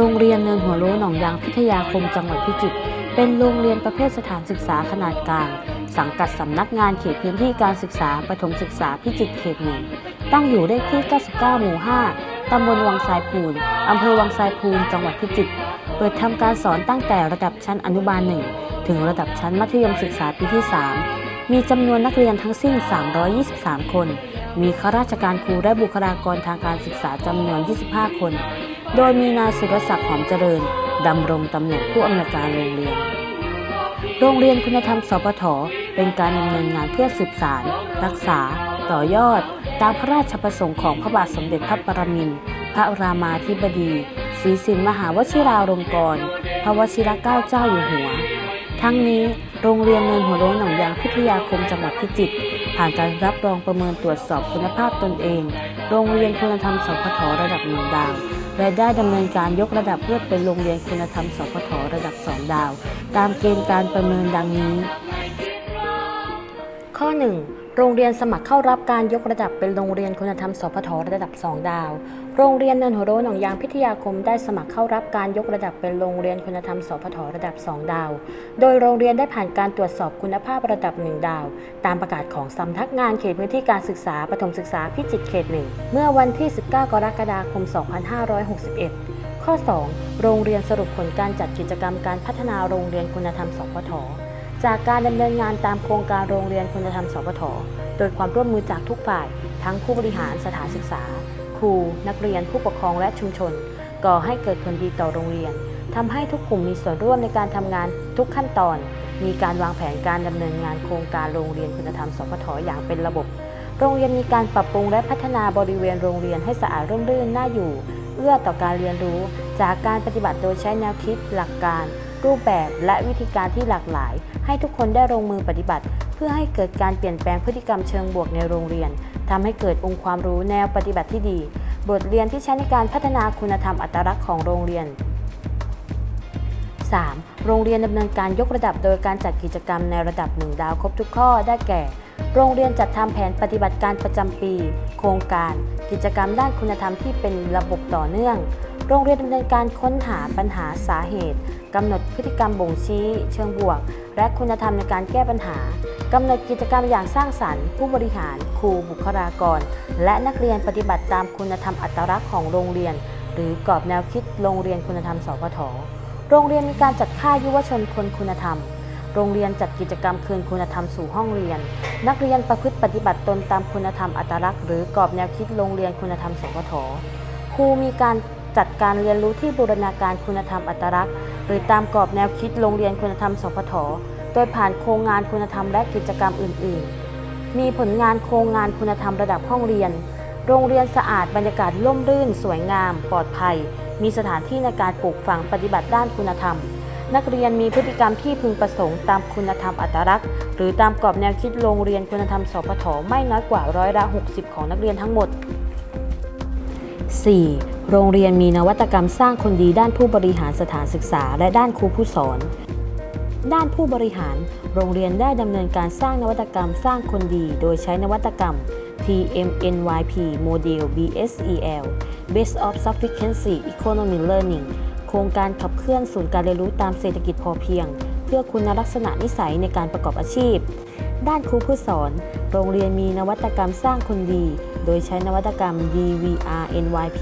โรงเรียนเนินหัวโล้หนองยางพิทยาคมจังหวัดพิจิตร เป็นโรงเรียนประเภทสถานศึกษาขนาดกลาง สังกัดสำนักงานเขตพื้นที่การศึกษาประถมศึกษาพิจิตรเขตหนึ่ง ตั้งอยู่เลขที่ 99 หมู่ 5 ตำบลวังทรายพูน อำเภอวังทรายพูน จังหวัดพิจิตร เปิดทำการสอนตั้งแต่ระดับชั้นอนุบาล1ถึงระดับชั้นมัธยมศึกษาปีที่ 3 มีจำนวนนักเรียนทั้งสิ้น 323 คน มีข้าราชการครูและบุคลากรทางการศึกษาจำนวน 25 คน โดยมีนายสุรศักดิ์หอมเจริญดำรงตำแหน่งผู้อำนวยการโรงเรียน โรงเรียนคุณธรรมสปทเป็นการดำเนินงานเพื่อสืบสาร รักษา ต่อยอด ตามพระราชประสงค์ของพระบาทสมเด็จพระปรมินทรพระรามาธิบดีศรีสินมหาวชิราลงกรณ์พระวชิรเกล้าเจ้าอยู่หัว ทั้งนี้โรงเรียนเนินหัวโล้นหนองยางพิทยาคมจังหวัดพิจิตร ผ่านการรับรองประเมินตรวจสอบคุณภาพตนเอง โรงเรียนคุณธรรมสพทระดับหนึ่งดาว และได้ดำเนินการยกระดับเพื่อเป็นโรงเรียนคุณธรรมสพทระดับสองดาว ตามเกณฑ์การประเมินดังนี้ ข้อ 1. โรงเรียนสมัครเข้ารับการยกระดับเป็นโรงเรียนคุณธรรมสพทระดับ 2 ดาว โรงเรียนเนินหัวโรนหนองยางพิทยาคมได้สมัครเข้ารับการยกระดับเป็นโรงเรียนคุณธรรมสพทระดับ 2 ดาว โดยโรงเรียนได้ผ่านการตรวจสอบคุณภาพระดับ 1 ดาว ตามประกาศของสำนักงานเขตพื้นที่การศึกษาปฐมศึกษาพิจิตรเขตหนึ่งเมื่อวันที่ 19 กรกฎาคม 2561 ข้อ 2. โรงเรียนสรุปผลการจัดกิจกรรมการพัฒนาโรงเรียนคุณธรรมสพท จากการดำเนินงานตามโครงการโรงเรียนคุณธรรมสพทโดยความร่วมมือจากทุกฝ่าย ทั้งผู้บริหารสถานศึกษา ครู นักเรียนผู้ปกครองและชุมชน ก่อให้เกิดผลดีต่อโรงเรียนทำให้ทุกกลุ่มมีส่วนร่วมในการทำงานทุกขั้นตอน มีการวางแผนการดำเนินงานโครงการโรงเรียนคุณธรรมสพทอย่างเป็นระบบ โรงเรียนมีการปรับปรุงและพัฒนาบริเวณโรงเรียนให้สะอาดร่มรื่นน่าอยู่ เอื้อต่อการเรียนรู้ จากการปฏิบัติโดยใช้แนวคิดหลักการ รูปแบบและวิธีการที่หลากหลาย ให้ทุกคนได้ลงมือปฏิบัติ เพื่อให้เกิดการเปลี่ยนแปลงพฤติกรรมเชิงบวกในโรงเรียนทำให้เกิดองค์ความรู้แนวปฏิบัติที่ดี บทเรียนที่ใช้ในการพัฒนาคุณธรรมอัตลักษณ์ของโรงเรียน 3. โรงเรียนดำเนินการยกระดับโดยการจัดกิจกรรมในระดับหนึ่งดาวครบทุกข้อได้แก่ โรงเรียนจัดทำแผนปฏิบัติการประจำปี โครงการ กิจกรรมด้านคุณธรรมที่เป็นระบบต่อเนื่อง โรงเรียนดำเนินการค้นหาปัญหาสาเหตุกำหนดพฤติกรรมบ่งชี้ เชิงบวก และคุณธรรมในการแก้ปัญหากำหนดกิจกรรมอย่างสร้างสรรค์ ผู้บริหาร ครูบุคลากร และนักเรียนปฏิบัติตามคุณธรรมอัตลักษณ์ของโรงเรียน หรือกรอบแนวคิดโรงเรียนคุณธรรมสพทโรงเรียนมีการจัดค่ายยุวชนคนคุณธรรม โรงเรียนจัดกิจกรรมคืนคุณธรรมสู่ห้องเรียน นักเรียนประพฤติปฏิบัติตนตามคุณธรรมอัตลักษณ์หรือกรอบแนวคิดโรงเรียนคุณธรรมสพทครูมีการจัดการเรียนรู้ที่บูรณาการคุณธรรมอัตลักษณ์ หรือตามกรอบแนวคิดโรงเรียนคุณธรรมสพทโดยผ่านโครงงานคุณธรรมและกิจกรรมอื่น ๆ มีผลงานโครงงานคุณธรรมระดับห้องเรียน โรงเรียนสะอาดบรรยากาศร่มรื่น สวยงาม ปลอดภัย มีสถานที่ในการปลูกฝังปฏิบัติด้านคุณธรรม นักเรียนมีพฤติกรรมที่พึงประสงค์ตามคุณธรรมอัตลักษณ์ หรือตามกรอบแนวคิดโรงเรียนคุณธรรมสพทไม่น้อยกว่าร้อยละ 60 ของนักเรียนทั้งหมด 4. โรงเรียนมีนวัตกรรมสร้างคนดีด้านผู้บริหารสถานศึกษา และด้านครูผู้สอน ด้านผู้บริหาร โรงเรียนได้ดำเนินการสร้างนวัตกรรมสร้างคนดี โดยใช้นวัตกรรม TMNYP Model BSEL Base of Sufficiency Economic Learning โครงการขับเคลื่อนศูนย์การเรียนรู้ตามเศรษฐกิจพอเพียง เพื่อคุณลักษณะนิสัยในการประกอบอาชีพ ด้านครูผู้สอน โรงเรียนมีนวัตกรรมสร้างคนดี โดยใช้นวัตกรรม DVRNYP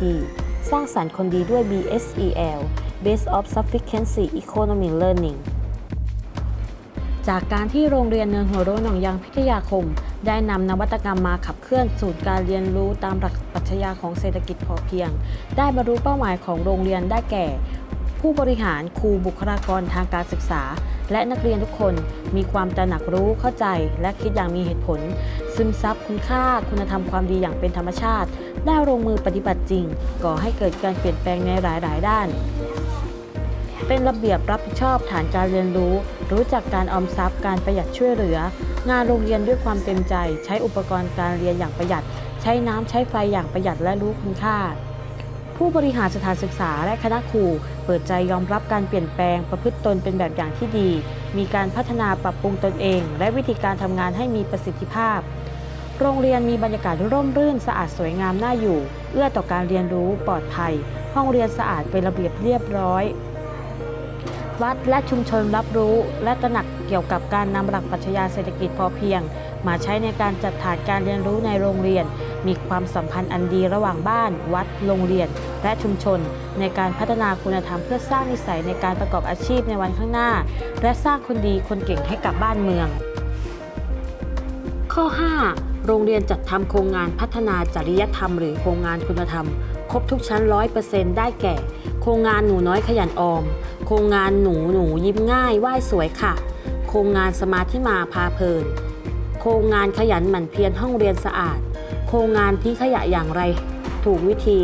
สร้างสรรค์คนดีด้วย BSEL Base of Sufficiency Economic Learning จากการที่โรงเรียนเนินหัวโรนหนองยางพิทยาคม ได้นำนวัตกรรมมาขับเคลื่อนศูนย์การเรียนรู้ตามหลักปรัชญาของเศรษฐกิจพอเพียง ได้บรรลุเป้าหมายของโรงเรียนได้แก่ ผู้บริหารครูบุคลากรทางการศึกษา และนักเรียนทุกคนมีความตระหนักรู้เข้าใจ และคิดอย่างมีเหตุผล ซึมซับคุณค่าคุณธรรมความดีอย่างเป็นธรรมชาติ ได้ลงมือปฏิบัติจริง ก่อให้เกิดการเปลี่ยนแปลงในหลาย ๆ ด้าน เป็นระเบียบรับผิดชอบฐานการเรียนรู้ รู้จักการออมทรัพย์การประหยัดช่วยเหลือ งานโรงเรียนด้วยความเต็มใจ ใช้อุปกรณ์การเรียนอย่างประหยัด ใช้น้ำใช้ไฟอย่างประหยัดและรู้คุณค่า ผู้บริหารสถานศึกษาและคณะครู เปิดใจยอมรับการเปลี่ยนแปลงประพฤติตนเป็นแบบอย่างที่ดี มีการพัฒนาปรับปรุงตนเอง และวิธีการทำงานให้มีประสิทธิภาพโรงเรียนมีบรรยากาศร่มรื่นสะอาดสวยงามน่าอยู่ เอื้อต่อการเรียนรู้ปลอดภัย ห้องเรียนสะอาดเป็นระเบียบเรียบร้อย วัดและชุมชนรับรู้ และตระหนักเกี่ยวกับการนำหลักปรัชญาเศรษฐกิจพอเพียง มาใช้ในการจัดฐานการเรียนรู้ในโรงเรียน มีความสัมพันธ์อันดีระหว่างบ้าน วัด โรงเรียน และชุมชน ในการพัฒนาคุณธรรมเพื่อสร้างนิสัยในการประกอบอาชีพในวันข้างหน้า และสร้างคนดีคนเก่งให้กับบ้านเมือง ข้อ 5 โรงเรียนจัดทำโครงงานพัฒนาจริยธรรม หรือโครงงานคุณธรรม ครบทุกชั้น100%ได้แก่ โครงงานหนูน้อยขยันออม โครงงานหนูหนูยิ้มง่ายไหว้สวยค่ะ โครงงานสมาธิมาพาเพลิน โครงงานขยันหมั่นเพียรห้องเรียนสะอาด โครงงานที่ขยะอย่างไร ถูกวิธี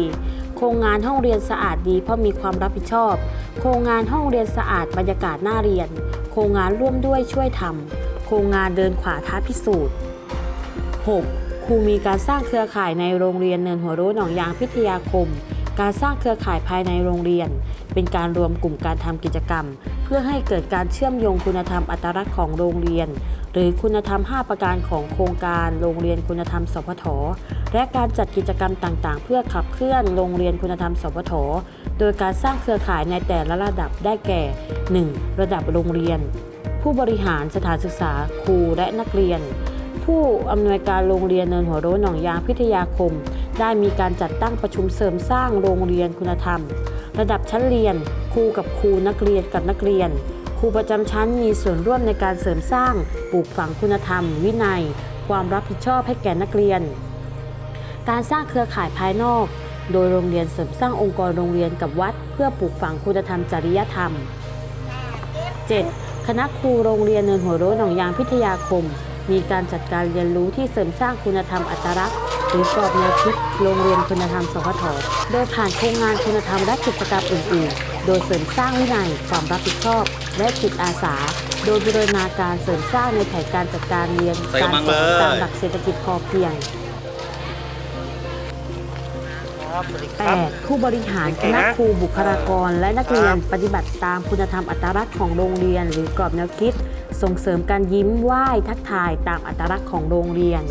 โครงงานห้องเรียนสะอาดดีเพราะมีความรับผิดชอบ โครงงานห้องเรียนสะอาดบรรยากาศน่าเรียน โครงงานร่วมด้วยช่วยทำโครงงานเดินขวาท้าพิสูจน์ 6. ครูมีการสร้างเครือข่ายในโรงเรียนเนินหัวโร้หนองยางพิทยาคม การสร้างเครือข่ายภายในโรงเรียน เป็นการรวมกลุ่มการทำกิจกรรม เพื่อให้เกิดการเชื่อมโยงคุณธรรมอัตลักษณ์ของโรงเรียน หรือคุณธรรม 5 ประการของโครงการโรงเรียนคุณธรรม สพทและการจัดกิจกรรมต่างๆ เพื่อขับเคลื่อนโรงเรียนคุณธรรม สพทโดยการสร้างเครือข่ายในแต่ละระดับได้แก่ 1. ระดับโรงเรียน ผู้บริหารสถานศึกษาครูและนักเรียน ผู้อำนวยการโรงเรียนเนินหัวโร้หนองยางพิทยาคม ได้มีการจัดตั้งประชุมเสริมสร้างโรงเรียนคุณธรรม ระดับชั้นเรียน ครูกับครูนักเรียนกับนักเรียน ครูประจำชั้นมีส่วนร่วมในการเสริมสร้างปลูกฝังคุณธรรม วินัย ความรับผิดชอบให้แก่นักเรียน การสร้างเครือข่ายภายนอก โดยโรงเรียนเสริมสร้างองค์กรโรงเรียนกับวัด เพื่อปลูกฝังคุณธรรมจริยธรรม 7. คณะครูโรงเรียนเนินหัวโร้หนองยางพิทยาคม มีการจัดการเรียนรู้ที่เสริมสร้างคุณธรรมอัตลักษณ์หรือกรอบแนวคิดโรงเรียนคุณธรรมสพทโดยผ่านโครงงานคุณธรรมและกิจกรรมอื่นๆ โดยเสริมสร้างวินัยความรับผิดชอบ และจิตอาสา โดยบูรณาการเสริมสร้างในแผนการจัดการเรียนใส่กการระมังสอนเลย ตามหลักเศรษฐกิจพอเพียง ครับสวัสดีครับ 8. ผู้บริหารคณะครูบุคลากรและนักเรียน ปฏิบัติตามคุณธรรมอัตลักษณ์ของโรงเรียน หรือกรอบแนวคิด ส่งเสริมการยิ้มไหว้ทักทายตามอัตลักษณ์ของโรงเรียน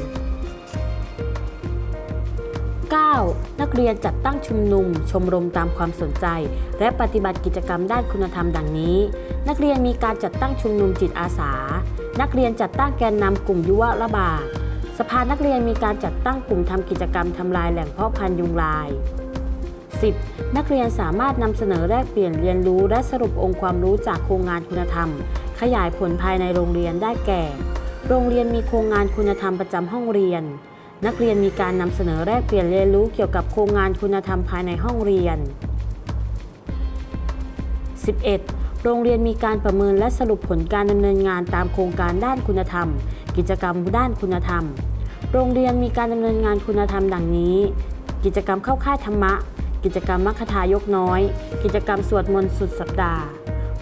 9. นักเรียนจัดตั้งชุมนุม ชมรมตามความสนใจ และปฏิบัติกิจกรรมด้านคุณธรรมดังนี้ นักเรียนมีการจัดตั้งชุมนุมจิตอาสา นักเรียนจัดตั้งแกนนำกลุ่มยุวระบาดสภานักเรียนมีการจัดตั้งกลุ่มทำกิจกรรมทำลายแหล่งเพาะพันธุ์ยุงลาย 10. นักเรียนสามารถนำเสนอแลกเปลี่ยนเรียนรู้และสรุปองค์ความรู้จากโครงงานคุณธรรม ขยายผลภายในโรงเรียนได้แก่ โรงเรียนมีโครงงานคุณธรรมประจำห้องเรียน นักเรียนมีการนำเสนอแลกเปลี่ยนเรียนรู้เกี่ยวกับโครงงานคุณธรรมภายในห้องเรียน 11. โรงเรียนมีการประเมินและสรุปผลการดำเนินงานตามโครงการด้านคุณธรรม กิจกรรมด้านคุณธรรม โรงเรียนมีการดำเนินงานคุณธรรมดังนี้ กิจกรรมเข้าค่ายธรรมะ กิจกรรมมัคทายกน้อย กิจกรรมสวดมนต์สุดสัปดาห์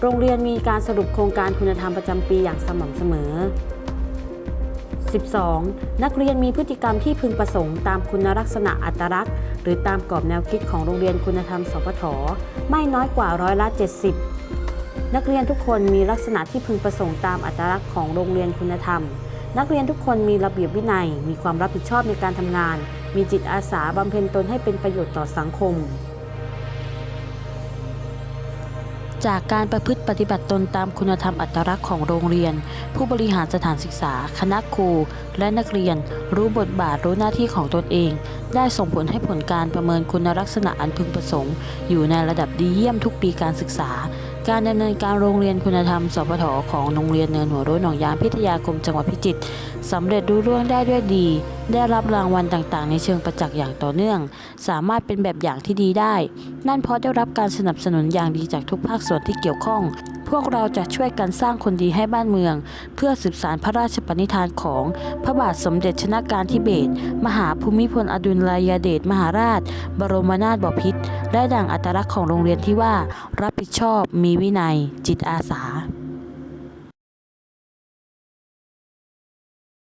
โรงเรียนมีการสรุปโครงการคุณธรรมประจำปีอย่างสม่ำเสมอ 12. นักเรียนมีพฤติกรรมที่พึงประสงค์ตามคุณลักษณะอัตลักษณ์ หรือตามกรอบแนวคิดของโรงเรียนคุณธรรมสพทไม่น้อยกว่าร้อยละ 70 นักเรียนทุกคนมีลักษณะที่พึงประสงค์ตามอัตลักษณ์ของโรงเรียนคุณธรรม นักเรียนทุกคนมีระเบียบวินัย มีความรับผิดชอบในการทำงาน มีจิตอาสาบำเพ็ญตนให้เป็นประโยชน์ต่อสังคม จากการประพฤติปฏิบัติตนตามคุณธรรมอัตลักษณ์ของโรงเรียน ผู้บริหารสถานศึกษา คณะครู และนักเรียน รู้บทบาทรู้หน้าที่ของตนเอง ได้ส่งผลให้ผลการประเมินคุณลักษณะอันพึงประสงค์ อยู่ในระดับดีเยี่ยมทุกปีการศึกษา การดำเนินการโรงเรียนคุณธรรมสพทของโรงเรียนเนินหัวร้หนองยางพิทยาคมจังหวัดพิจิตรสำเร็จรุ่ร่วงได้ด้วยดี ได้รับรางวัลต่างๆ ในเชิงประจักษ์อย่างต่อเนื่อง สามารถเป็นแบบอย่างที่ดีได้ นั่นเพราะได้รับการสนับสนุนอย่างดีจากทุกภาคส่วนที่เกี่ยวข้อง พวกเราจะช่วยกันสร้างคนดีให้บ้านเมือง เพื่อสืบสานพระราชปณิธานของพระบาทสมเด็จชนากาธิเบศรมหาภูมิพลอดุลยเดชมหาราช บรมนาถบพิตร ได้ดั่งอัตลักษณ์ของโรงเรียนที่ว่า รับผิดชอบมีวินัย จิตอาสา